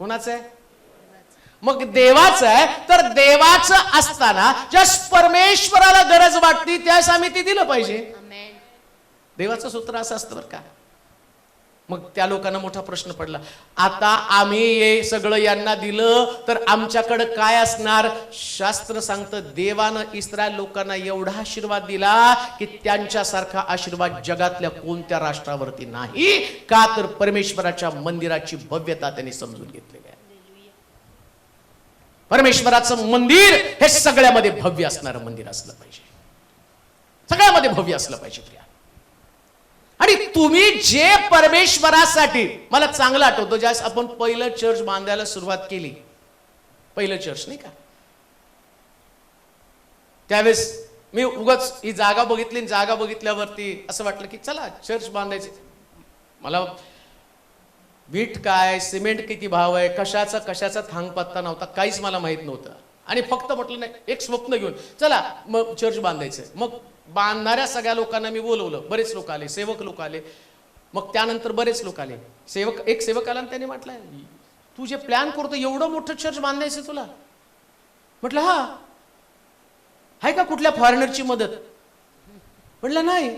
कोणाचं आहे? मग देवाचं आहे? तर देवाचं असताना ज्या परमेश्वराला गरज वाटते त्यास आम्ही ते दिलं पाहिजे. देवाचं सूत्र असं असतं बरं का? मग त्या लोकांना मोठा प्रश्न पडला. आता आम्ही हे सगळं यांना दिलं तर आमच्याकडं काय असणार? शास्त्र सांगतं देवानं इस्रायल लोकांना एवढा आशीर्वाद दिला की त्यांच्यासारखा आशीर्वाद जगातल्या कोणत्या राष्ट्रावरती नाही? का तर परमेश्वराच्या मंदिराची भव्यता त्यांनी समजून घेतलेली आहे. परमेश्वराचं मंदिर हे सगळ्यामध्ये भव्य असणारं मंदिर असलं पाहिजे. सगळ्यामध्ये भव्य असलं पाहिजे प्रिया. आणि तुम्ही जे परमेश्वरासाठी मला चांगलं आठवतो ज्यास आपण पहिलं चर्च बांधायला सुरुवात केली. पहिलं चर्च नाही का? त्यावेळेस मी उगाच ही जागा बघितली आणि जागा बघितल्यावरती असं वाटलं की चला चर्च बांधायचे. मला वीट काय सिमेंट किती भाव आहे कशाचा कशाचा थांग पत्ता नव्हता काहीच मला माहीत नव्हतं. आणि फक्त म्हटलं नाही एक स्वप्न घेऊन चला मग चर्च बांधायचं मग बांधणाऱ्या सगळ्या लोकांना मी बोलवलं. बरेच लोक आले सेवक लोक आले. मग त्यानंतर बरेच लोक आले. सेवक एक सेवक आला त्याने म्हटलं तू जे प्लॅन करतो एवढं मोठं चर्च बांधायचं तुला? म्हटलं हा. आहे का कुठल्या फॉरेनरची मदत? म्हटलं नाही.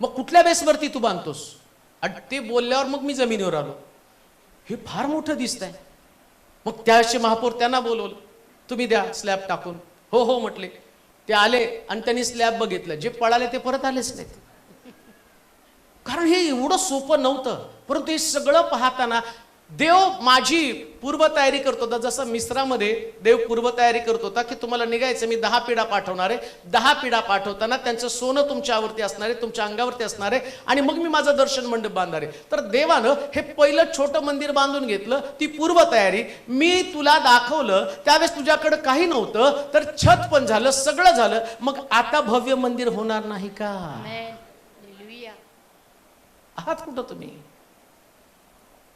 मग कुठल्या बेसवरती तू बांधतोस? आणि ते बोलल्यावर मग मी जमिनीवर आलो. हे फार मोठं दिसत आहे मग त्याशी महापौर त्यांना बोलवलं तुम्ही द्या स्लॅब टाकून. हो हो म्हटले. ते आले आणि त्यांनी स्लॅब बघितलं. जे पळाले ते परत आलेच नाहीत. कारण हे एवढं सोपं नव्हतं. परंतु हे सगळं पाहताना देव माझी पूर्वतयारी करत. होता जसं मिश्रामध्ये देव पूर्वतयारी करत होता की तुम्हाला निघायचं मी दहा पिढा पाठवणार आहे. दहा पिढा पाठवताना त्यांचं सोनं तुमच्यावरती असणार आहे तुमच्या अंगावरती असणार आहे आणि मग मी माझं दर्शन मंडप बांधणार आहे. तर देवानं हे पहिलं छोटं मंदिर बांधून घेतलं ती पूर्वतयारी. मी तुला दाखवलं त्यावेळेस तुझ्याकडे काही नव्हतं तर छत पण झालं सगळं झालं. मग आता भव्य मंदिर होणार नाही का. आहात कुठं तुम्ही?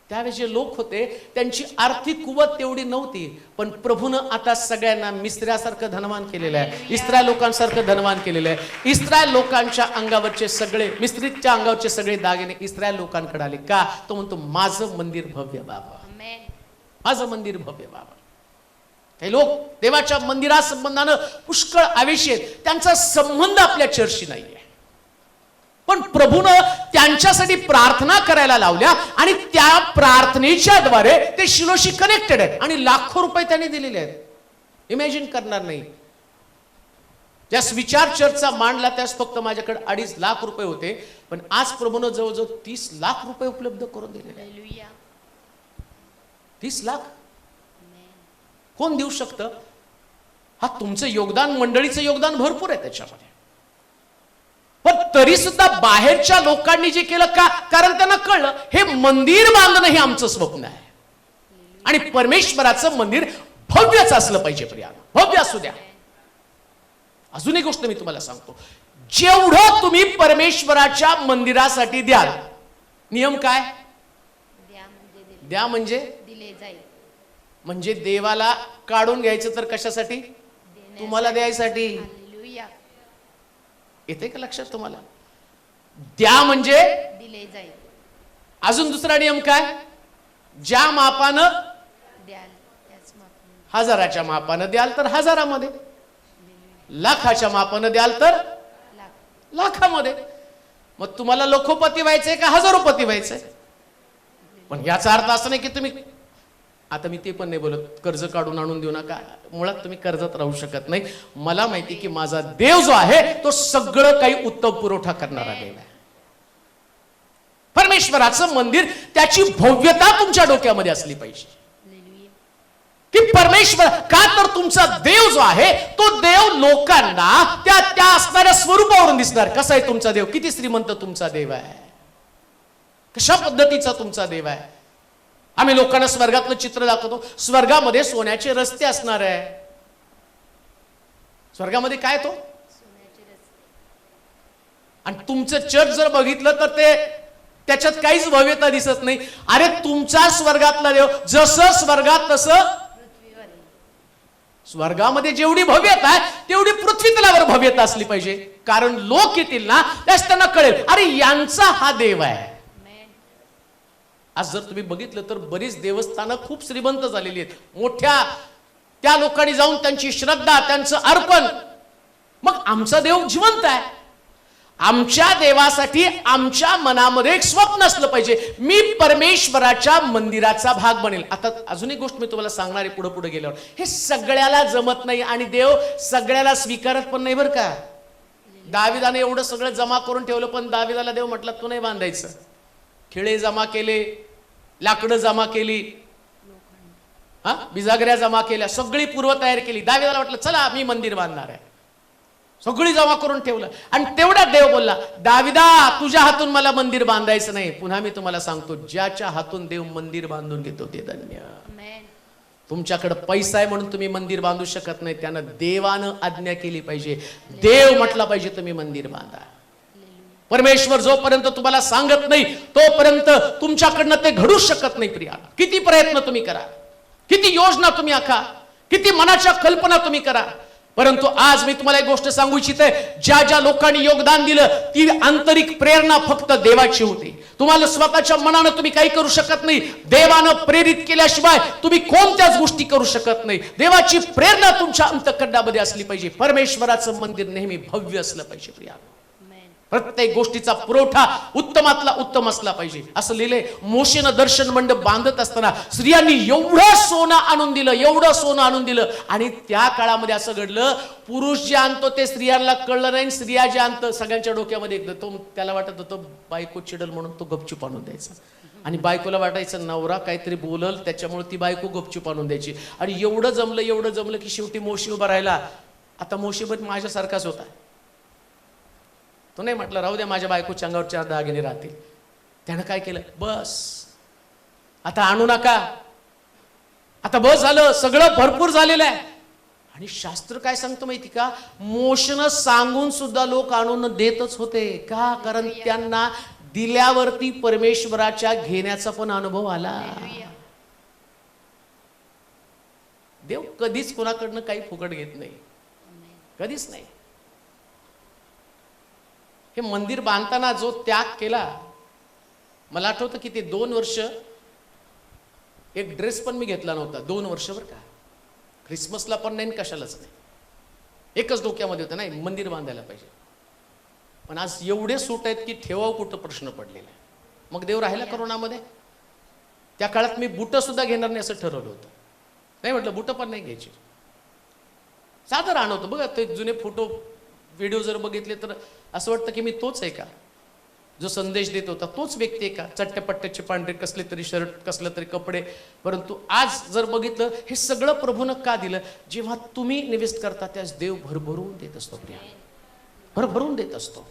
त्यावेळेस जे लोक होते त्यांची आर्थिक कुवत तेवढी नव्हती. पण प्रभूनं आता सगळ्यांना मिस्त्र्यासारखं धनवान केलेलं आहे. इस्रायल लोकांसारखं धनवान केलेलं आहे. इस्रायल लोकांच्या अंगावरचे सगळे मिस्त्रीच्या अंगावरचे सगळे दागिने इस्रायल लोकांकडे आले. का? तो म्हणतो माझं मंदिर भव्य बाबा. माझं मंदिर भव्य बाबा. काही लोक देवाच्या मंदिरासंबंधानं पुष्कळ आवेशी आहेत. त्यांचा संबंध आपल्या चर्चशी नाहीये. पण प्रभूनं त्यांच्यासाठी प्रार्थना करायला लावल्या आणि त्या प्रार्थनेच्या द्वारे ते शिलोशी कनेक्टेड आहेत. आणि लाखो रुपये त्यांनी दिलेले आहेत. इमॅजिन करणार नाही. ज्यास विचार चर्चचा मांडला त्यास फक्त माझ्याकडे अडीच लाख रुपये होते. पण आज प्रभूनं जवळजवळ तीस लाख रुपये उपलब्ध करून दिलेले Hallelujah. तीस लाख? कोण देऊ शकतं? हा तुमचं योगदान मंडळीचं योगदान भरपूर आहे त्याच्यामध्ये. पण तरी सुद्धा बाहेरच्या लोकांनी जे केलं का कारण त्यांना कळलं हे मंदिर बांधणं हे आमचं स्वप्न आहे. आणि परमेश्वराचं मंदिर भव्यच असलं पाहिजे प्रिया भव्य असू द्या. अजून एक गोष्ट मी तुम्हाला सांगतो. जेवढं तुम्ही परमेश्वराच्या मंदिरासाठी द्याल नियम काय? द्या म्हणजे? दिले म्हणजे जाईल म्हणजे देवाला काढून घ्यायचं तर कशासाठी? तुम्हाला द्यायसाठी. येते का लक्षात तुम्हाला? द्या म्हणजे दिले जाईल. अजून दुसरा नियम काय? ज्या मापानं द्याल हजाराच्या मापानं द्याल तर हजारामध्ये. लाखाच्या मापानं द्याल तर लाख. लाखामध्ये. मग तुम्हाला लोखोपती व्हायचंय का हजारोपती व्हायचंय? पण याचा अर्थ असं नाही की तुम्ही आता मी ते पण नाही बोलत. कर्ज काढून आणून देऊ नका. मुळात तुम्ही कर्जात राहू शकत नाही. मला माहिती की माझा देव जो आहे तो सगळं काही उत्तम पुरवठा करणारा देव आहे. परमेश्वराचं मंदिर त्याची भव्यता तुमच्या डोक्यामध्ये असली पाहिजे. की परमेश्वर का तर तुमचा देव जो आहे तो देव लोकांना त्या त्या असणाऱ्या स्वरूपावरून दिसणार. कसा आहे तुमचा देव? किती श्रीमंत तुमचा देव आहे. कशा पद्धतीचा तुमचा देव आहे? आम्ही लोकांना स्वर्गातलं चित्र दाखवतो. स्वर्गामध्ये सोन्याचे रस्ते असणार आहे. स्वर्गामध्ये काय तो? आणि तुमचं चर्च जर बघितलं तर ते त्याच्यात काहीच भव्यता दिसत नाही. अरे तुमचा स्वर्गातला देव जसं स्वर्गात तसं स्वर्गामध्ये जेवढी भव्यता आहे तेवढी पृथ्वीतलावर भव्यता असली पाहिजे. कारण लोक येतील ना त्यास त्यांना कळेल. अरे यांचा हा देव आहे. आज जर तुम्ही बघितलं तर बरीच देवस्थानं खूप श्रीमंत झालेली आहेत. मोठ्या त्या लोकांनी जाऊन त्यांची श्रद्धा त्यांचं अर्पण. मग आमचा देव जिवंत आहे. आमच्या देवासाठी आमच्या मनामध्ये एक स्वप्न असलं पाहिजे. मी परमेश्वराच्या मंदिराचा भाग बनेल. आता अजून एक गोष्ट मी तुम्हाला सांगणार आहे पुढे पुढे गेल्यावर. हे सगळ्याला जमत नाही आणि देव सगळ्याला स्वीकारत पण नाही बरं का. दाविदाने एवढं सगळं जमा करून ठेवलं पण दाविदाला देव म्हटलं तू नाही बांधायचं. खिळे जमा केले लाकडं जमा केली. हा? बिजागऱ्या जमा केल्या सगळी पूर्वतयारी केली. दाविदाला म्हटलं चला मी मंदिर बांधणार आहे. सगळी जमा करून ठेवलं. आणि तेवढ्यात देव बोलला दाविदा तुझ्या हातून मला मंदिर बांधायचं नाही. पुन्हा मी तुम्हाला सांगतो ज्याच्या हातून देव मंदिर बांधून घेतो ते धन्य. तुमच्याकडे पैसा आहे म्हणून तुम्ही मंदिर बांधू शकत नाही. त्यानं देवानं आज्ञा केली पाहिजे. देव म्हटला पाहिजे तुम्ही मंदिर बांधा. परमेश्वर जोपर्यंत तुम्हाला सांगत नाही तोपर्यंत तुमच्याकडनं ते घडू शकत नाही प्रिया. किती प्रयत्न तुम्ही करा. किती योजना तुम्ही आखा. किती मनाच्या कल्पना तुम्ही करा. परंतु आज मी तुम्हाला एक गोष्ट सांगू इच्छित आहे. ज्या ज्या लोकांनी योगदान दिलं ती आंतरिक प्रेरणा फक्त देवाची होती. तुम्हाला स्वतःच्या मनानं तुम्ही काही करू शकत नाही. देवानं प्रेरित केल्याशिवाय तुम्ही कोणत्याच गोष्टी करू शकत नाही. देवाची प्रेरणा तुमच्या अंतखंडामध्ये असली पाहिजे. परमेश्वराचं मंदिर नेहमी भव्य असलं पाहिजे प्रिया. प्रत्येक गोष्टीचा पुरवठा उत्तमातला उत्तम असला पाहिजे. असं लिहिलंय मोशेनं दर्शन मंडप बांधत असताना स्त्रियांनी एवढं सोनं आणून दिलं एवढं सोनं आणून दिलं आणि त्या काळामध्ये असं घडलं पुरुष जे आणतो ते स्त्रियांना कळलं नाही स्त्रिया जे आणतं सगळ्यांच्या डोक्यामध्ये एकदा तो त्याला वाटत होतं बायको चिडल म्हणून तो गपचूप आणून द्यायचा. आणि बायकोला वाटायचं नवरा काहीतरी बोलल त्याच्यामुळे ती बायको गपचूप आणून द्यायची. आणि एवढं जमलं एवढं जमलं की शेवटी मोशी उभा राहिला. आता मोशी पण माझ्यासारखाच होता. तो नाही म्हटलं राहू द्या माझ्या बायकोच्या अंगावर चार दागिने राहतील. त्यानं काय केलं? बस. आता आणू नका. आता बस झालं. सगळं भरपूर झालेलं आहे. आणि शास्त्र काय सांगतं माहिती का? मोशनं सांगून सुद्धा लोक आणून देतच होते. का? कारण त्यांना दिल्यावरती परमेश्वराच्या घेण्याचा पण अनुभव आला. देव कधीच कोणाकडनं काही फुकट घेत नाही. कधीच नाही. हे मंदिर बांधताना जो त्याग केला मला आठवतं की ते दोन वर्ष एक ड्रेस पण मी घेतला नव्हता. दोन वर्ष बरं का. क्रिसमसला पण नाही कशालाच नाही. एकच डोक्यामध्ये होतं नाही मंदिर बांधायला पाहिजे. पण आज एवढे सूट आहेत की ठेवावं कुठं प्रश्न पडलेला आहे. मग देव राहिला करोनामध्ये? त्या काळात मी बुटं सुद्धा घेणार नाही असं ठरवलं होतं. नाही म्हटलं बुटं पण नाही घ्यायची. साधं राहणं होतं. बघा ते जुने फोटो व्हिडिओ जर बघितले तर असं वाटतं की मी तोच आहे का? जो संदेश देत होता तोच व्यक्ती आहे का? चट्ट्यापट्ट्याचे पांढरे कसले तरी शर्ट कसले तरी कपडे. परंतु आज जर बघितलं हे सगळं प्रभूनं का दिलं? जेव्हा तुम्ही निवेस्ट करता त्यास देव भरभरून देत असतो प्रिया. भरभरून देत असतो.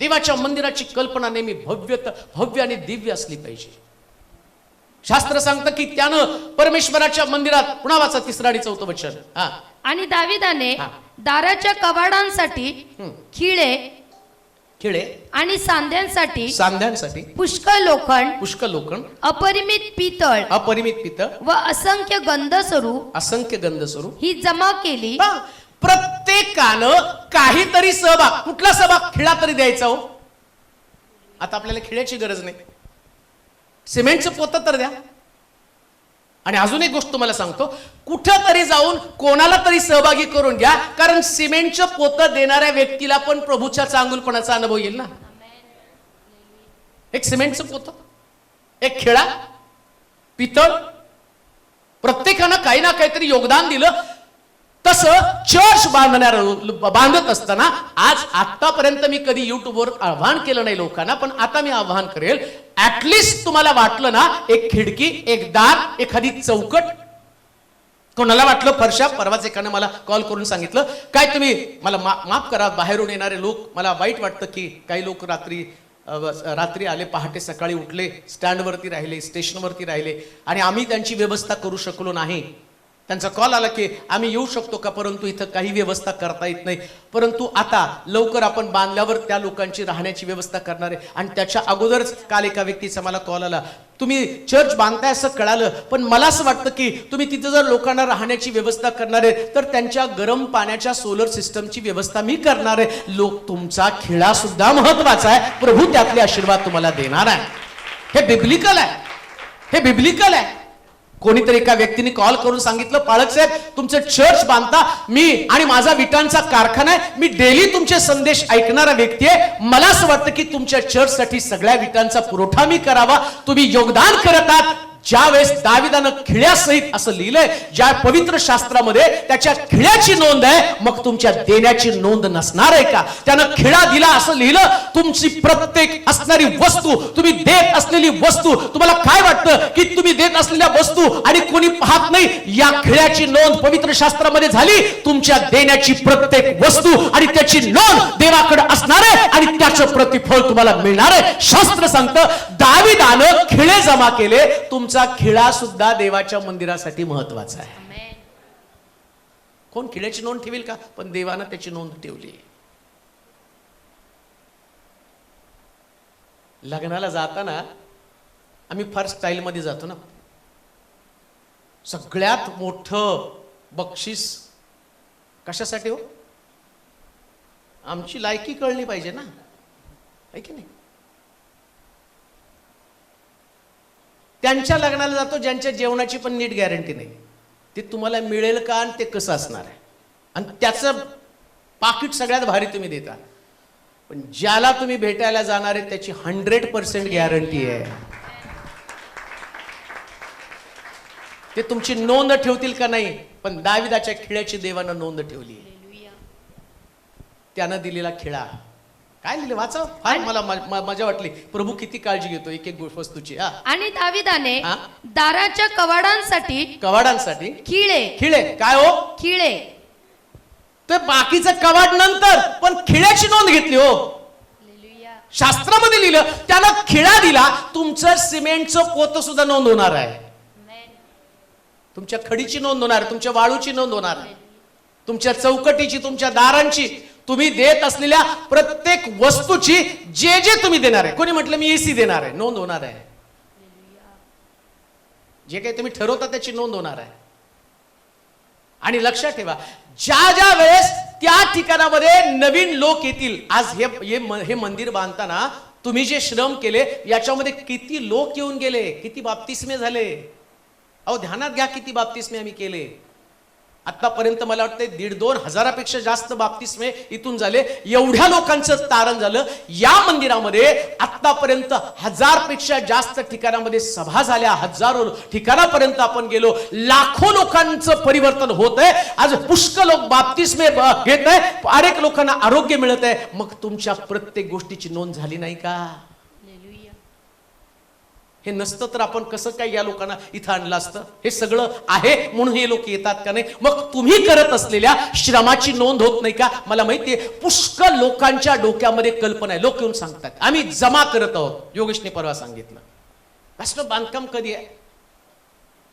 देवाच्या मंदिराची कल्पना नेहमी भव्य भव्य आणि दिव्य असली पाहिजे. शास्त्र सांगतं की त्यानं परमेश्वराच्या मंदिरात पुन्हा वाचा तिसरा आणि चौथं वचन. हा. आणि दाविदाने हा. दाराच्या कवाडांसाठी. खिळे खिळे? आणि सांध्यांसाठी सांध्यांसाठी? पुष्कळ लोखंड पुष्कळ लोखंड. अपरिमित पितळ अपरिमित पितळ. व असंख्य गंधस्वरू असंख्य गंध स्वरूप ही जमा केली. प्रत्येकानं काहीतरी सहभाग कुठला सहभाग खिळा तरी द्यायचा हो. आता आपल्याला खिळ्याची गरज नाही. सिमेंटचं पोतं तर द्या. आणि अजून एक गोष्ट तुम्हाला सांगतो कुठं तरी जाऊन कोणाला तरी सहभागी करून घ्या कारण सिमेंटचं पोतं देणाऱ्या व्यक्तीला पण प्रभूच्या चांगुलपणाचा अनुभव येईल ना? एक सिमेंटचं पोतं एक खेळा पितळ प्रत्येकानं काही ना काहीतरी योगदान दिलं. तसं चर्च बांधणार बांधत असताना आज आतापर्यंत मी कधी युट्यूबवर आव्हान केलं नाही लोकांना पण आता मी आव्हान करेल ऍटलिस्ट तुम्हाला वाटलं ना एक खिडकी एक दार एखादी चौकट. कोणाला वाटलं? फरशा? परवाच एकानं मला कॉल करून सांगितलं. काय तुम्ही? मला मा माफ करा बाहेरून येणारे लोक मला वाईट वाटतं की काही लोक रात्री रात्री आले पहाटे सकाळी उठले स्टँडवरती राहिले स्टेशनवरती राहिले आणि आम्ही त्यांची व्यवस्था करू शकलो नाही. त्यांचा कॉल आला की आम्ही येऊ शकतो का? परंतु इथं काही व्यवस्था करता येत नाही. परंतु आता लवकर आपण बांधल्यावर त्या लोकांची राहण्याची व्यवस्था करणार आहे. आणि त्याच्या अगोदरच काल एका व्यक्तीचा मला कॉल आला. तुम्ही चर्च बांधताय असं कळालं पण मला असं वाटतं की तुम्ही तिथं जर लोकांना राहण्याची व्यवस्था करणार आहे तर त्यांच्या गरम पाण्याच्या सोलर सिस्टमची व्यवस्था मी करणार आहे. लोक तुमचा खिळा सुद्धा महत्त्वाचा आहे. प्रभू त्यातले आशीर्वाद तुम्हाला देणार आहे. हे बिब्लिकल आहे. हे बिब्लिकल आहे. कोणीतरी एका व्यक्तीने कॉल करून सांगितलं पाळक साहेब तुमचं चर्च बांधता मी आणि माझा विटांचा कारखाना आहे मी डेली तुमचे संदेश ऐकणारा व्यक्ती आहे. मला असं वाटतं की तुमच्या चर्चसाठी सगळ्या विटांचा पुरवठा मी करावा. तुम्ही योगदान करत आहात. ज्या वेळेस दाविदानं खिळ्यासहित असं लिहिलंय ज्या पवित्र शास्त्रामध्ये त्याच्या खिळ्याची नोंद आहे मग तुमच्या देण्याची नोंद नसणार आहे का? त्यानं खिळा दिला असं लिहिलं तुमची प्रत्येक असणारी वस्तू तुम्ही देत असलेली वस्तू तुम्हाला काय वाटतं की तुम्ही देत असलेल्या वस्तू आणि कोणी पाहत नाही? या खिळ्याची नोंद पवित्र शास्त्रामध्ये झाली तुमच्या देण्याची प्रत्येक वस्तू आणि त्याची नोंद देवाकडे असणार आहे आणि त्याचं प्रतिफळ तुम्हाला मिळणार आहे. शास्त्र सांगतं दाविदानं खिळे जमा केले तुमचं खिळा सुद्धा देवाच्या मंदिरासाठी महत्त्वाचा आहे. कोण खिळ्याची नोंद ठेवील का? पण देवानं त्याची नोंद ठेवली. लग्नाला जाताना आम्ही फार स्टाईलमध्ये जातो ना. सगळ्यात मोठं बक्षीस कशासाठी हो? आमची लायकी कळली पाहिजे ना. आहे की नाही? त्यांच्या लग्नाला जातो ज्यांच्या जेवणाची पण नीट गॅरंटी नाही. ते तुम्हाला मिळेल का आणि ते कसं असणार आहे? आणि त्याचं पाकिट सगळ्यात भारी तुम्ही देता. पण ज्याला तुम्ही भेटायला जाणार आहे त्याची हंड्रेड पर्सेंट गॅरंटी आहे. ते तुमची नोंद ठेवतील का नाही? पण दाविदाच्या खिळ्याची देवानं नोंद ठेवली. त्यानं दिलेला खिळा. काय लिहिले? वाचा फार मला म- मजा वाटली. प्रभू किती काळजी घेतो एक एक गोष्ट वस्तूची हा. आणि दाविदाने हा? दाराच्या कवाडांसाठी कवाडांसाठी? खिळे. खिळे. काय हो? खिळे. ते बाकीचं कवाड नंतर पण खिळ्याची नोंद घेतली हो. शास्त्रामध्ये लिहिलं त्यानं खिळा दिला तुमचं सिमेंटचं पोत सुद्धा नोंद होणार आहे. तुमच्या खडीची नोंद होणार आहे तुमच्या वाळूची नोंद होणार. आहे तुमच्या चौकटीची तुमच्या दारांची तुम्ही देत असलेल्या प्रत्येक वस्तूची जे जे तुम्ही देणार आहे. कोणी म्हटलं मी एसी देणार आहे? नोंद होणार आहे. जे काही तुम्ही ठरवता त्याची नोंद होणार आहे. आणि लक्षात ठेवा ज्या ज्या वेळेस त्या ठिकाणामध्ये नवीन लोक येतील आज हे हे मंदिर बांधताना तुम्ही जे श्रम केले याच्यामध्ये किती लोक येऊन गेले किती बाप्तिस्मे झाले? अहो ध्यानात घ्या किती बाप्तिस्मे आम्ही केले. आतापर्यंत मला वाटतं दीड दोन हजारापेक्षा जास्त बाप्तिस्मे इथून झाले. एवढ्या लोकांचं तारण झालं. या मंदिरामध्ये आतापर्यंत हजारपेक्षा जास्त ठिकाणामध्ये सभा झाल्या. हजारो ठिकाणापर्यंत आपण गेलो. लाखो लोकांचं परिवर्तन होत आहे आज पुष्कळ लोक बाप्तिस्मे घेत आहे अनेक लोकांना आरोग्य मिळत आहे मग तुमच्या प्रत्येक गोष्टीची नोंद झाली नाही का? हे नसतं तर आपण कसं काय या लोकांना इथं आणलं असतं? हे सगळं आहे म्हणून हे लोक येतात का नाही? मग तुम्ही करत असलेल्या श्रमाची नोंद होत नाही का? मला माहितीये पुष्कळ लोकांच्या डोक्यामध्ये कल्पना आहे. लोक येऊन सांगतात आम्ही जमा करत आहोत. योगेशने परवा सांगितलं. राष्ट्र बांधकाम कधी आहे?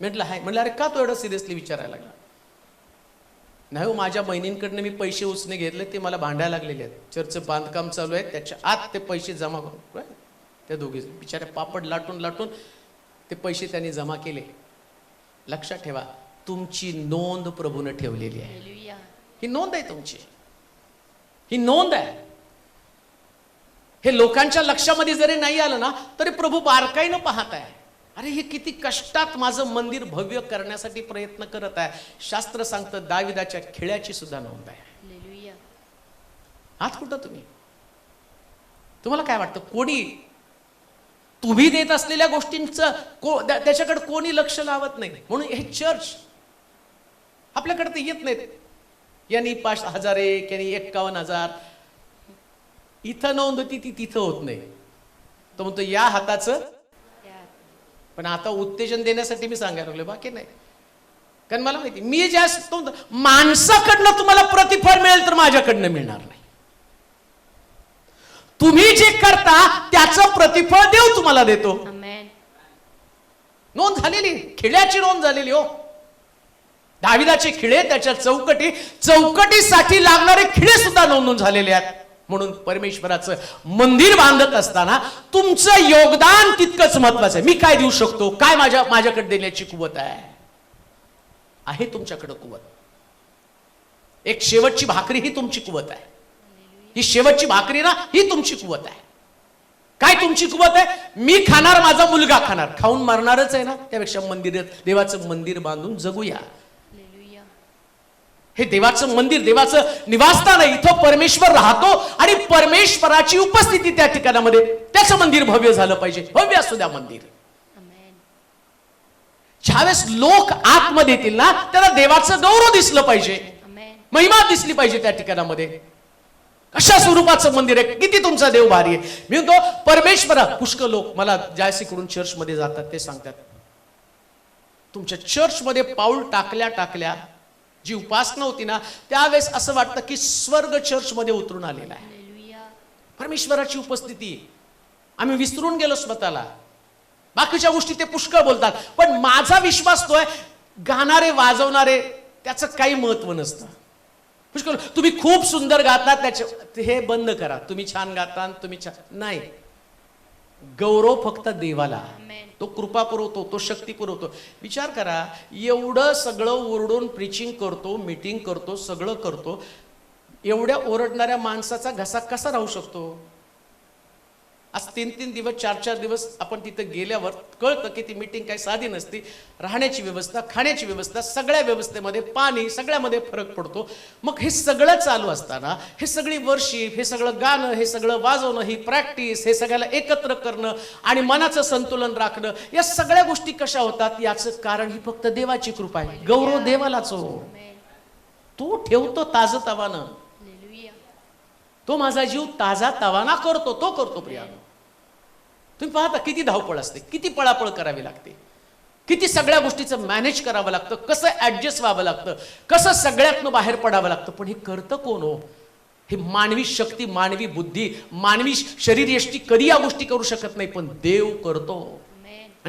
म्हटलं हाय. म्हटलं अरे का तो एवढं सिरियसली विचारायला लागला? नाही हो माझ्या बहिणींकडनं मी पैसे उचने घेतले ते मला भांडायला लागलेले आहेत. चर्च बांधकाम चालू आहे त्याच्या आत ते पैसे जमा करून. काय? त्या दोघे बिचारे पापड लाटून लाटून ते पैसे त्यांनी जमा केले. लक्षात ठेवा तुमची नोंद प्रभूनं ठेवलेली आहे. ही नोंद आहे तुमची. ही नोंद आहे. हे लोकांच्या लक्षामध्ये जरी नाही आलं ना तरी प्रभू बारकाईनं पाहत आहे. अरे हे किती कष्टात माझं मंदिर भव्य करण्यासाठी प्रयत्न करत आहे. शास्त्र सांगतं दाविदाच्या खेळ्याची सुद्धा नोंद आहे. आहात कुठं तुम्ही? तुम्हाला काय वाटतं कोणी तुम्ही देत असलेल्या गोष्टींचं को त्याच्याकडे कोणी लक्ष लावत नाही. म्हणून हे चर्च आपल्याकडे ते येत नाहीत. यांनी पाच हजार एक यांनी एक्कावन्न हजार. इथं नोंद होती ती तिथं होत नाही. तर म्हणतो या हाताचं. पण आता उत्तेजन देण्यासाठी मी सांगायला लागलो बाकी नाही. कारण मला माहिती मी ज्या माणसाकडनं तुम्हाला प्रतिफळ मिळेल तर माझ्याकडनं मिळणार नाही. तुम्ही जे करता त्याचं प्रतिफळ देव तुम्हाला देतो. नोंद झालेली खिळ्याची नोंद झालेली हो. दाविदाचे खिळे त्याच्या चौकटी चौकटीसाठी लागणारे खिळे सुद्धा नोंदून झालेले आहेत. म्हणून परमेश्वराचं मंदिर बांधत असताना तुमचं योगदान तितकंच महत्वाचं आहे. मी काय देऊ शकतो? काय माझ्या माझ्याकडे देण्याची कुवत आहे? आहे तुमच्याकडे कुवत. एक शेवटची भाकरी ही तुमची कुवत आहे. ही शेवटची भाकरी ना ही तुमची कुवत आहे. काय तुमची कुवत आहे? मी खाणार माझा मुलगा खाणार. खाऊन मारणारच आहे ना? त्यापेक्षा मंदिर देवाचं मंदिर बांधून जगूया. हे देवाचं मंदिर देवाचं निवासस्थान आहे. इथं परमेश्वर राहतो आणि परमेश्वराची उपस्थिती त्या ठिकाणामध्ये त्याचं मंदिर भव्य झालं पाहिजे. भव्य असू द्या मंदिर. ज्यावेळेस लोक आतमध्ये येतील ना त्याला देवाचं गौरव दिसलं पाहिजे. महिमा दिसली पाहिजे त्या ठिकाणामध्ये. कशा स्वरूपाचं मंदिर आहे? किती तुमचा देव भारी आहे? मी म्हणतो परमेश्वरा पुष्कळ लोक मला जायसीकडून चर्चमध्ये जातात ते सांगतात तुमच्या चर्चमध्ये पाऊल टाकल्या टाकल्या जी उपासना होती ना त्यावेळेस असं वाटतं की स्वर्ग चर्चमध्ये उतरून आलेला आहे. परमेश्वराची उपस्थिती आम्ही विसरून गेलो स्वतःला. बाकीच्या गोष्टी ते पुष्कळ बोलतात. पण माझा विश्वास तो आहे गाणारे वाजवणारे त्याचं काही महत्त्व नसतं. पुष्कळ तुम्ही खूप सुंदर गातात त्याचे हे बंद करा. तुम्ही छान गाता तुम्ही छान नाही. गौरव फक्त देवाला. तो कृपा पुरवतो तो शक्ती पुरवतो. विचार करा एवढं सगळं ओरडून प्रिचिंग करतो मीटिंग करतो सगळं करतो एवढ्या ओरडणाऱ्या माणसाचा घसा कसा राहू शकतो? आज तीन तीन दिवस चार चार दिवस आपण तिथं गेल्यावर कळतं की ती मीटिंग काही साधी नसती. राहण्याची व्यवस्था खाण्याची व्यवस्था सगळ्या व्यवस्थेमध्ये पाणी सगळ्यामध्ये फरक पडतो. मग हे सगळं चालू असताना हे सगळी वर्षिप हे सगळं गाणं हे सगळं वाजवणं ही प्रॅक्टिस हे सगळ्याला एकत्र करणं आणि मनाचं संतुलन राखणं या सगळ्या गोष्टी कशा होतात याचं कारण ही फक्त देवाची कृपा आहे. गौरव देवालाच हो. तो ठेवतो ताजतवानं. तो माझा जीव ताजा तवाना करतो तो करतो प्रियानो तुम्ही पाहता किती धावपळ असते किती पळापळ करावी लागते. किती सगळ्या गोष्टीचं मॅनेज करावं लागतं कसं ऍडजस्ट व्हावं लागतं कसं सगळ्यातनं बाहेर पडावं लागतं. पण हे करतं कोण हो? हे मानवी शक्ती मानवी बुद्धी मानवी शरीर यष्टी कधी या गोष्टी करू शकत नाही पण देव करतो.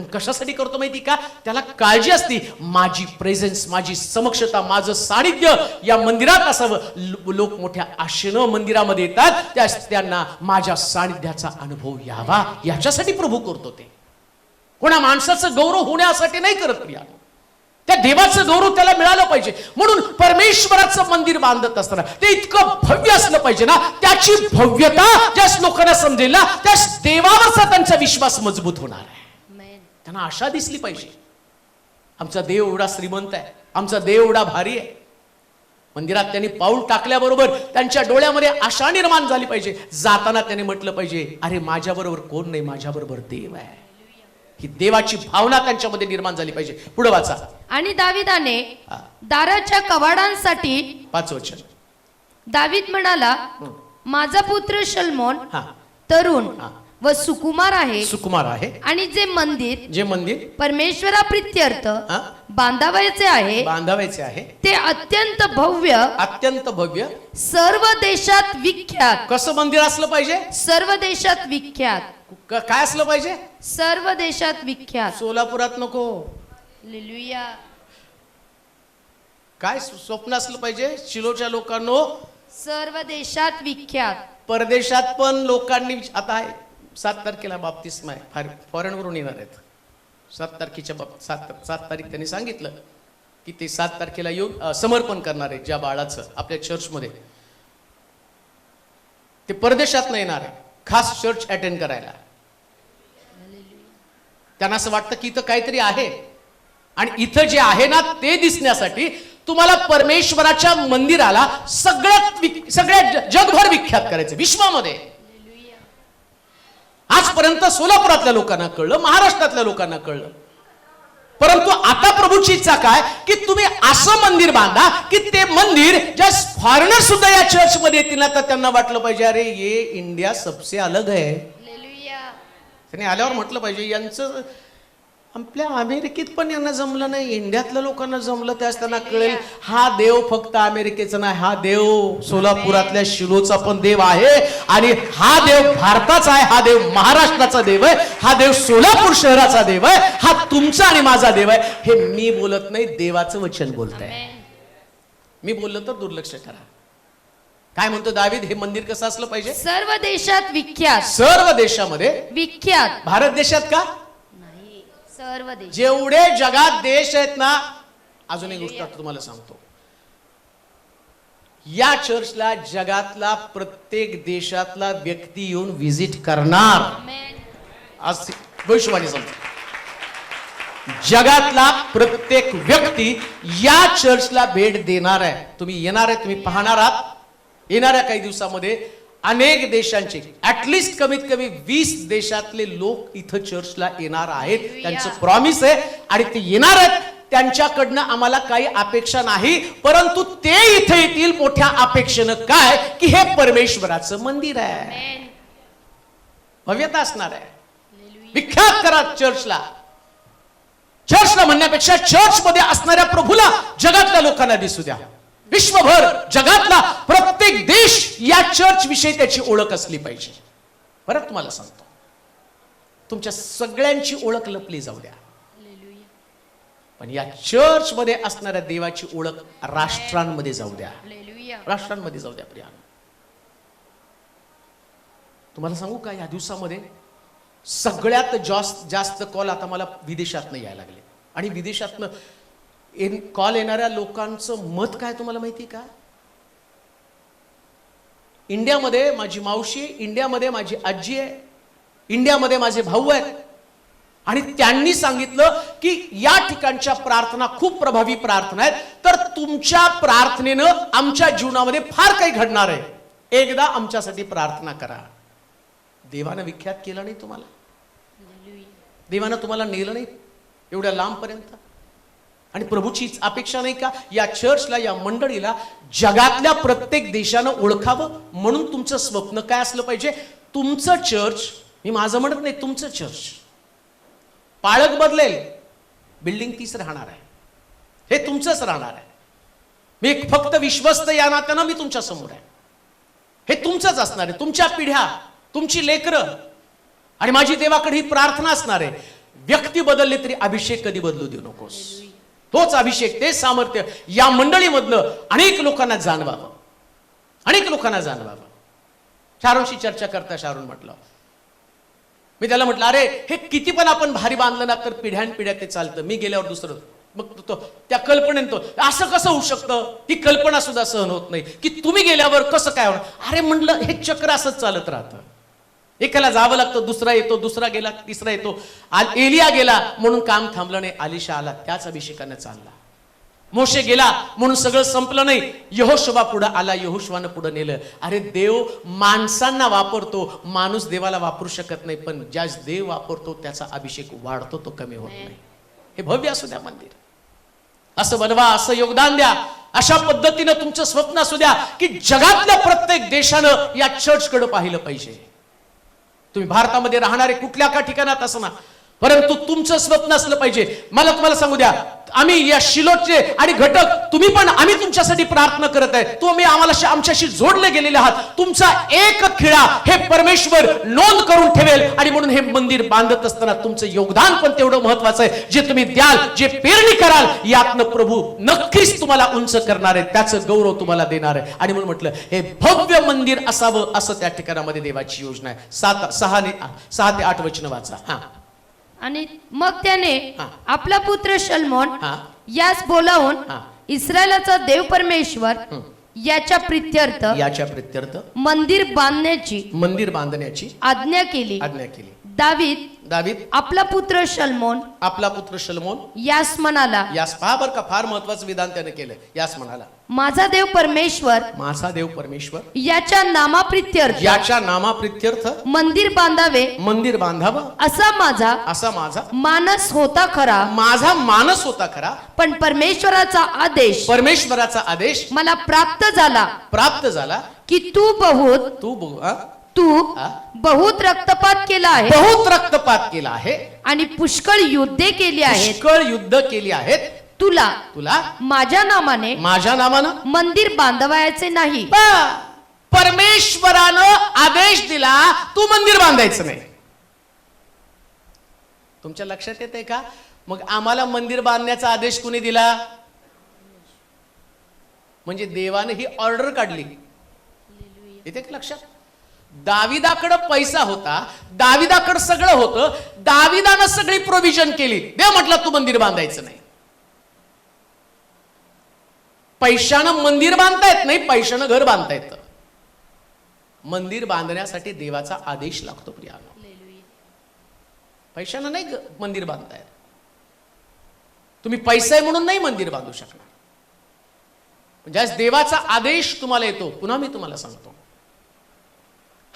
आणि कशासाठी करतो माहिती का? त्याला काळजी असती. माझी प्रेझेन्स माझी समक्षता माझं सानिध्य या मंदिरात असावं. लोक मोठ्या आशेनं मंदिरामध्ये येतात. त्या त्यांना माझ्या सानिध्याचा अनुभव यावा. याच्यासाठी प्रभू करतो ते. कोणा माणसाचं गौरव होण्यासाठी नाही करत प्रिया त्या देवाचं गौरव त्याला मिळालं पाहिजे. म्हणून परमेश्वराचं मंदिर बांधत असताना ते इतकं भव्य असलं पाहिजे ना त्याची भव्यता ज्यास लोकांना समजेल ना त्या देवावरचा त्यांचा विश्वास मजबूत होणार आहे. त्यांना आशा दिसली पाहिजे. आमचा देव एवढा श्रीमंत आहे. आमचा देव एवढा भारी आहे. मंदिरात त्यांनी पाऊल टाकल्याबरोबर त्यांच्या डोळ्यामध्ये आशा निर्माण झाली पाहिजे. जाताना त्यांनी म्हटलं पाहिजे अरे माझ्याबरोबर कोण नाही? माझ्याबरोबर देव आहे. ही देवाची भावना त्यांच्यामध्ये निर्माण झाली पाहिजे. पुढे वाचा. आणि दाविदाने. दाराच्या कवाडांसाठी पाच वचन. दावीद म्हणाला. माझा पुत्र शल्मोन हा. तरुण. व सुकुमार आहे. सुकुमार आहे. आणि जे मंदिर जे मंदिर परमेश्वरा प्रित्यर्थ? बांधावायचे आहे बांधावायचे आहे. ते अत्यंत भव्य अत्यंत भव्य. सर्व देशात विख्यात. कसं मंदिर असलं पाहिजे? सर्व देशात विख्यात. काय असलं पाहिजे? सर्व देशात विख्यात. सोलापुरात नको. हालेलुया काय स्व- स्वप्न असलं पाहिजे? शिलोच्या लोकांनो. सर्व देशात विख्यात. परदेशात पण लोकांनी आता आहे. सात तारखेला बाप्तिस्मा आहे. फार फॉरेनवरून येणार आहेत. सात तारखेच्या बाब सात सात तारीख त्यांनी सांगितलं की ते सात तारखेला येऊन समर्पण करणार आहे ज्या बाळाचं आपल्या चर्चमध्ये ते परदेशात येणार आहे. खास चर्च अटेंड करायला. त्यांना असं वाटतं की इथं काहीतरी आहे. आणि इथं जे आहे ना ते दिसण्यासाठी तुम्हाला परमेश्वराच्या मंदिराला सगळ्यात सगळ्या सगळ्यात जगभर विख्यात करायचं विश्वामध्ये. आजपर्यंत सोलापुरातल्या लोकांना कळलं महाराष्ट्रातल्या लोकांना कळलं. परंतु आता प्रभूची इच्छा काय? की तुम्ही असं मंदिर बांधा की ते मंदिर ज्या फॉरेनर सुद्धा या चर्च मध्ये येतील ना तर त्यांना वाटलं पाहिजे अरे ये इंडिया सबसे अलग आहे त्याने आल्यावर म्हटलं पाहिजे यांचं आपल्या अमेरिकेत पण यांना जमलं नाही. इंडियातल्या लोकांना जमलं त्यास त्यांना कळेल हा देव फक्त अमेरिकेचा नाही हा देव सोलापुरातल्या शिलोचा पण देव आहे आणि हा देव भारताचा आहे हा देव महाराष्ट्राचा देव आहे हा देव सोलापूर शहराचा देव आहे हा तुमचा आणि माझा देव आहे. हे मी बोलत नाही देवाचं वचन बोलत आहे मी बोललो तर दुर्लक्ष करा. काय म्हणतो दावीद हे मंदिर कसं असलं पाहिजे? सर्व देशात विख्यात. सर्व देशामध्ये? विख्यात. भारत देशात का? सर्व देश जेवढे जगात देश आहेत ना अजून एक गोष्ट आता तुम्हाला सांगतो. या चर्चला जगातला प्रत्येक देशातला व्यक्ती येऊन व्हिजिट करणार. आज भविष्यवाणी सांगतो. जगातला प्रत्येक व्यक्ती या चर्चला भेट देणार आहे. तुम्ही येणार आहे तुम्ही पाहणार आहात. येणाऱ्या काही दिवसामध्ये अनेक देशांचे ऍटलिस्ट कमीत कमी वीस देशातले लोक इथं चर्चला येणार आहेत. त्यांचं प्रॉमिस आहे. आणि ते येणार आहेत. त्यांच्याकडनं आम्हाला काही अपेक्षा नाही. परंतु ते इथे येतील मोठ्या अपेक्षेनं. काय? की हे परमेश्वराचं मंदिर आहे. भव्यता असणार आहे. विख्यात करा चर्चला चर्चला म्हणण्यापेक्षा चर्च मध्ये असणाऱ्या प्रभूला जगातल्या लोकांना दिसू द्या. विश्वभर जगातला प्रत्येक देश या चर्च विषयी त्याची ओळख असली पाहिजे. परत तुम्हाला सांगतो. तुमच्या सगळ्यांची ओळख लपली जाऊ द्या. पण या चर्च मध्ये असणाऱ्या देवाची ओळख राष्ट्रांमध्ये जाऊ द्या. राष्ट्रांमध्ये जाऊ द्या प्रिया तुम्हाला सांगू का या दिवसामध्ये सगळ्यात जास्त जास्त कॉल आता मला विदेशातनं यायला लागले. आणि विदेशातनं कॉल येणाऱ्या लोकांचं मत काय तुम्हाला माहिती का? इंडियामध्ये माझी मावशी इंडियामध्ये माझी आजी आहे इंडियामध्ये माझे भाऊ आहेत. आणि त्यांनी सांगितलं की या ठिकाणच्या प्रार्थना खूप प्रभावी प्रार्थना आहेत. तर तुमच्या प्रार्थनेनं आमच्या जीवनामध्ये फार काही घडणार आहे. एकदा आमच्यासाठी प्रार्थना करा. देवानं विख्यात केलं नाही तुम्हाला? देवानं तुम्हाला नेलं नाही? एवढ्या लांबपर्यंत? आणि प्रभूचीच अपेक्षा नाही का? या चर्चला या मंडळीला जगातल्या प्रत्येक देशानं ओळखावं म्हणून तुमचं स्वप्न काय असलं पाहिजे? तुमचं चर्च मी माझं म्हणत नाही तुमचं चर्च पाळक बदलेल. बिल्डिंग तीच राहणार आहे. हे तुमचंच राहणार आहे. मी एक फक्त विश्वस्त या नात्यानं मी तुमच्यासमोर आहे. हे तुमचंच असणार आहे. तुमच्या पिढ्या तुमची लेकरं आणि माझी देवाकडे ही प्रार्थना असणार आहे. व्यक्ती बदलले तरी अभिषेक कधी बदलू देऊ नकोस. तोच अभिषेक ते सामर्थ्य या मंडळीमधलं अनेक लोकांना जाणवावं. अनेक लोकांना जाणवावं. शारोनशी चर्चा करता शारून म्हटलं. मी त्याला म्हटलं अरे हे किती पण आपण भारी बांधलं ना तर पिढ्यान पिढ्या ते चालतं. मी गेल्यावर दुसरं मग तो- त्या कल्पनेत तो असं कसं होऊ शकतं? ती कल्पना सुद्धा सहन होत नाही. की तुम्ही गेल्यावर कसं काय होणार? अरे म्हटलं हे चक्र असंच चालत राहतं. एकाला जावं लागतं दुसरा येतो दुसरा गेला तिसरा येतो. एलिया गेला म्हणून काम थांबलं नाही. आलिशा आला त्याच अभिषेकाने चालला. मोशे गेला म्हणून सगळं संपलं नाही. यहोशोबा पुढं आला यहोशवानं पुढं नेलं. अरे देव माणसांना वापरतो माणूस देवाला वापरू शकत नाही पण ज्या देव वापरतो त्याचा अभिषेक वाढतो तो कमी होत नाही. हे भव्य असू द्या मंदिर. असं बनवा असं योगदान द्या. अशा पद्धतीनं तुमचं स्वप्न असू द्या की जगातल्या प्रत्येक देशानं या चर्चकडे पाहिलं पाहिजे. तुम्ही भारतामध्ये राहणारे कुठल्या का ठिकाणात असणार? परंतु तुमचं स्वप्न असलं पाहिजे. मला तुम्हाला सांगू द्या आम्ही या शिलोचे आणि घटक तुम्ही पण आम्ही तुमच्यासाठी प्रार्थना करत आहे. तुम्ही आम्हाला आमच्याशी जोडले गेलेले आहात. तुमचा एक खिळा हे परमेश्वर नोंद करून ठेवेल. आणि म्हणून हे मंदिर बांधत असताना तुमचं योगदान पण तेवढं महत्वाचं आहे. जे तुम्ही द्याल जे पेरणी कराल यातनं प्रभू नक्कीच तुम्हाला उंच करणार आहे. त्याचं गौरव तुम्हाला देणार आहे. आणि म्हणून म्हटलं हे भव्य मंदिर असावं असं त्या ठिकाणामध्ये देवाची योजना आहे. सात सहा सहा ते आठ वचन वाचा. हा. आणि मग त्याने हा. आपला पुत्र शलमोन हा. यास बोलावून हा. इस्रायलाचा देव परमेश्वर याच्या प्रित्यर्थ याच्या प्रित्यर्थ मंदिर बांधण्याची मंदिर बांधण्याची आज्ञा केली आज्ञा केली दावीद दावीद आपला पुत्र शलमोन आपला पुत्र शलमोन यास म्हणाला यास पहा बर का फार महत्वाचं विधान त्याने केलं यास म्हणाला माझा देव परमेश्वर माझा देव परमेश्वर याच्या नामाप्रित्यर्थ याच्या नामाप्रित्यर्थ मंदिर बांधावे मंदिर बांधावं असा माझा असा माझा मानस होता खरा माझा मानस होता खरा पण परमेश्वराचा आदेश परमेश्वराचा आदेश मला प्राप्त झाला प्राप्त झाला की तू बहुत तू बघू हा? तू? बहुत रक्तपात केला आहे. बहुत रक्तपात केला आहे. आणि पुष्कळ युद्धे केली आहेत. पुष्कळ युद्ध केली आहेत. तुला तुला? माझ्या नामाने माझ्या नामानं? मंदिर बांधवायचे नाही. परमेश्वरानं आदेश दिला तू मंदिर बांधायचं नाही. तुमच्या लक्षात येते का? मग आम्हाला मंदिर बांधण्याचा आदेश कुणी दिला? म्हणजे देवाने ही ऑर्डर काढली. येते का लक्षात? दाविदाकडं पैसा होता दाविदाकडं सगळं होतं दाविदानं सगळी प्रोव्हिजन केली. देव म्हटलं तू मंदिर बांधायचं नाही. पैशानं मंदिर बांधता येत नाही पैशानं घर बांधता येतं. मंदिर बांधण्यासाठी देवाचा आदेश लागतो Hallelujah. पैशानं नाही मंदिर बांधता येत. तुम्ही पैसा आहे म्हणून नाही मंदिर बांधू शकणार. ज्यावेळेस देवाचा आदेश तुम्हाला येतो पुन्हा मी तुम्हाला सांगतो.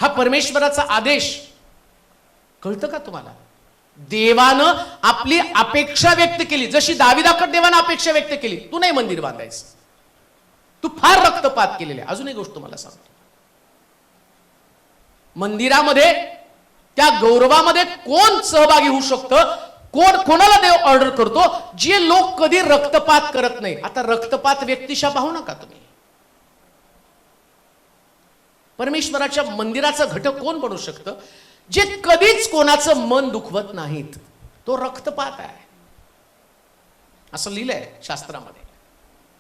हा परमेश्वराचा आदेश. कळतं का तुम्हाला? देवानं आपली अपेक्षा व्यक्त केली. जशी दाविदाकड देवानं अपेक्षा व्यक्त केली तू नाही मंदिर बांधायचं तू फार रक्तपात केलेले अजून एक गोष्ट मला सांगतो. मंदिरामध्ये त्या गौरवामध्ये कोण सहभागी होऊ शकतं? कोण कोणाला देव ऑर्डर करतो? जे लोक कधी रक्तपात करत नाही आता रक्तपात व्यक्तिशा पाहू नका तुम्ही. परमेश्वराच्या मंदिराचा घटक कोण बनू शकतं? जे कधीच कोणाचं मन दुखवत नाहीत तो रक्तपात आहे. असं लिहिलंय शास्त्रामध्ये.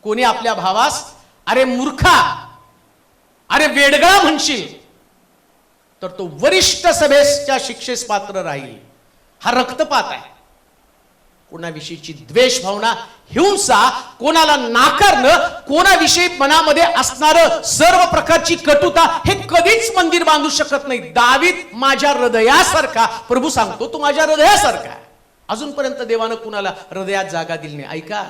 कोणी आपल्या भावास अरे मूर्खा अरे वेडगळा म्हणशील तर तो वरिष्ठ सभेच्या शिक्षेस पात्र राहील. हा रक्तपात आहे. कोणाविषयीची द्वेष भावना हिंसा कोणाला नाकारणं कोणाविषयी मनामध्ये असणार सर्व प्रकारची कटुता हे कधीच मंदिर बांधू शकत नाही. दावीत माझ्या हृदयासारखा. प्रभू सांगतो तू माझ्या हृदयासारखा अजूनपर्यंत देवानं कुणाला हृदयात जागा दिली नाही. ऐका.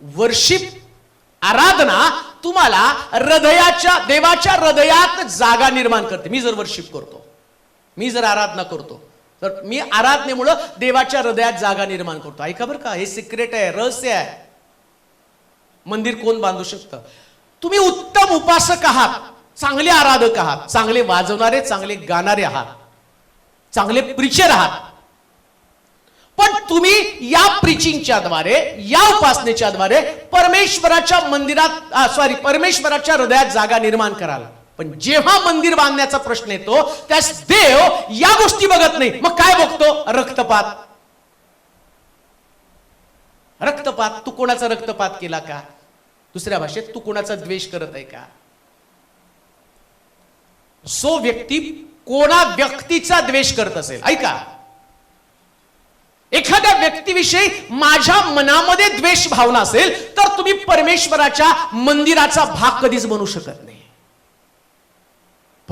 वर्षिप आराधना तुम्हाला हृदयाच्या देवाच्या हृदयात जागा निर्माण करते. मी जर वर्षिप करतो मी जर आराधना करतो तर मी आराधनेमुळं देवाच्या हृदयात जागा निर्माण करतो. ऐका बरं का हे सिक्रेट आहे रहस्य आहे. मंदिर कोण बांधू शकतं? तुम्ही उत्तम उपासक आहात चांगले आराधक आहात चांगले वाजवणारे चांगले गाणारे आहात चांगले प्रिचर आहात. पण तुम्ही या प्रिचिंगच्या द्वारे या उपासनेच्या द्वारे परमेश्वराच्या मंदिरात सॉरी परमेश्वराच्या हृदयात जागा निर्माण कराल. पण जेव्हा मंदिर बांधण्याचा प्रश्न येतो त्यास देव या गोष्टी बघत नाही. मग काय बघतो? रक्तपात. रक्तपात तू कोणाचा रक्तपात केला का? दुसऱ्या भाषेत तू कोणाचा द्वेष करत आहे का? सो व्यक्ती कोणा व्यक्तीचा द्वेष करत असेल ऐका. एखाद्या व्यक्तीविषयी माझ्या मनामध्ये द्वेष भावना असेल तर तुम्ही परमेश्वराच्या मंदिराचा भाग कधीच बनू शकत नाही.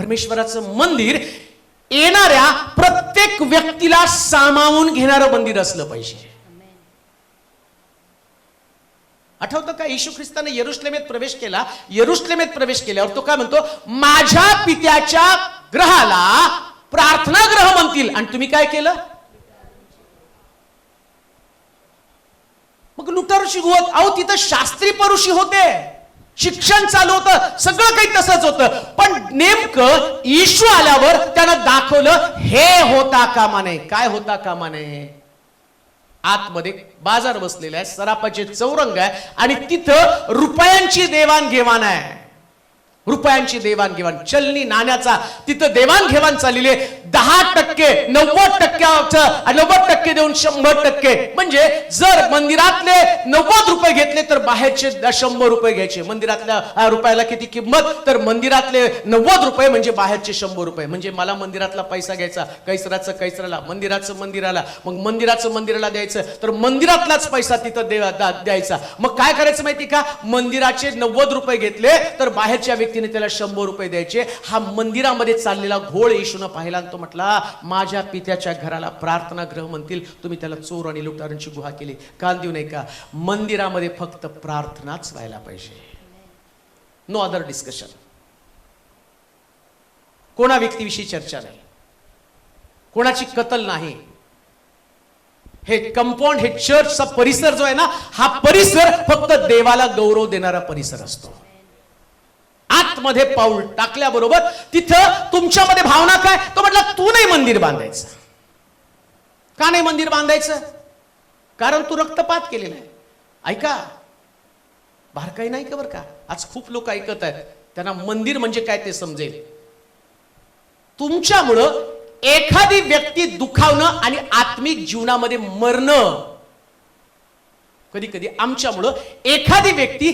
परमेश्वराचं मंदिर येणाऱ्या प्रत्येक व्यक्तीला सामावून घेणारं मंदिर असलं पाहिजे. आठवतं का? येशू ख्रिस्ताने यरुश्लेमेत प्रवेश केला. यरुश्लेमेत प्रवेश केल्यावर तो काय म्हणतो? माझ्या पित्याच्या ग्रहाला प्रार्थना ग्रह म्हणतील. आणि तुम्ही काय केलं? मग लुटारूशी होत अहो तिथं शास्त्री परुषी होते. शिक्षण चालू होतं सगळं काही तसंच होतं. पण नेमकं इशू आल्यावर त्यानं दाखवलं हे होता कामा नये. काय होता कामा नये? आतमध्ये बाजार बसलेला आहे सरापाचे चौरंग आहे आणि तिथं रुपयांची देवाणघेवाण आहे. रुपयांची देवाणघेवाण. चलनी नाण्याचा तिथं देवाणघेवाण चाललेली आहे. दहा टक्के नव्वद टक्क्याचं नव्वद टक्के देऊन शंभर टक्के. म्हणजे जर मंदिरातले नव्वद रुपये घेतले तर बाहेरचे शंभर रुपये घ्यायचे. मंदिरातल्या रुपयाला किती किंमत तर मंदिरातले नव्वद रुपये म्हणजे बाहेरचे शंभर रुपये. म्हणजे मला मंदिरातला पैसा घ्यायचा कैसराचं कैसराला मंदिराचं मंदिराला. मग मंदिराचं मंदिराला द्यायचं तर मंदिरातलाच पैसा तिथं दे द्यायचा. मग काय करायचं माहिती का? मंदिराचे नव्वद रुपये घेतले तर बाहेरच्या व्यक्तीने त्याला शंभर रुपये द्यायचे. हा मंदिरामध्ये चाललेला घोळ येशून पाहिला तो म्हटला माझ्या पित्याच्या घराला प्रार्थना ग्रह म्हणतील. तुम्ही त्याला चोर आणि लुटारांची गुहा केली. कान देऊ नये का मंदिरामध्ये फक्त प्रार्थनाच व्हायला पाहिजे. नो अदर डिस्कशन कोणा व्यक्तीविषयी चर्चा नाही. कोणाची कतल नाही. हे कंपाऊंड हे चर्चचा परिसर जो आहे ना हा परिसर फक्त देवाला गौरव देणारा परिसर असतो. आतमध्ये पाऊल टाकल्याबरोबर तिथं तुमच्यामध्ये भावना काय? तो म्हटला तू नाही मंदिर बांधायचं. का नाही मंदिर बांधायचं? कारण तू रक्तपात केलेला आहे. ऐका बारकाई नाही का बरं का? आज खूप लोक ऐकत आहेत. त्यांना मंदिर म्हणजे काय ते समजेल. तुमच्यामुळं एखादी व्यक्ती दुखावणं आणि आत्मिक जीवनामध्ये मरणं. कधी कधी आमच्यामुळं एखादी व्यक्ती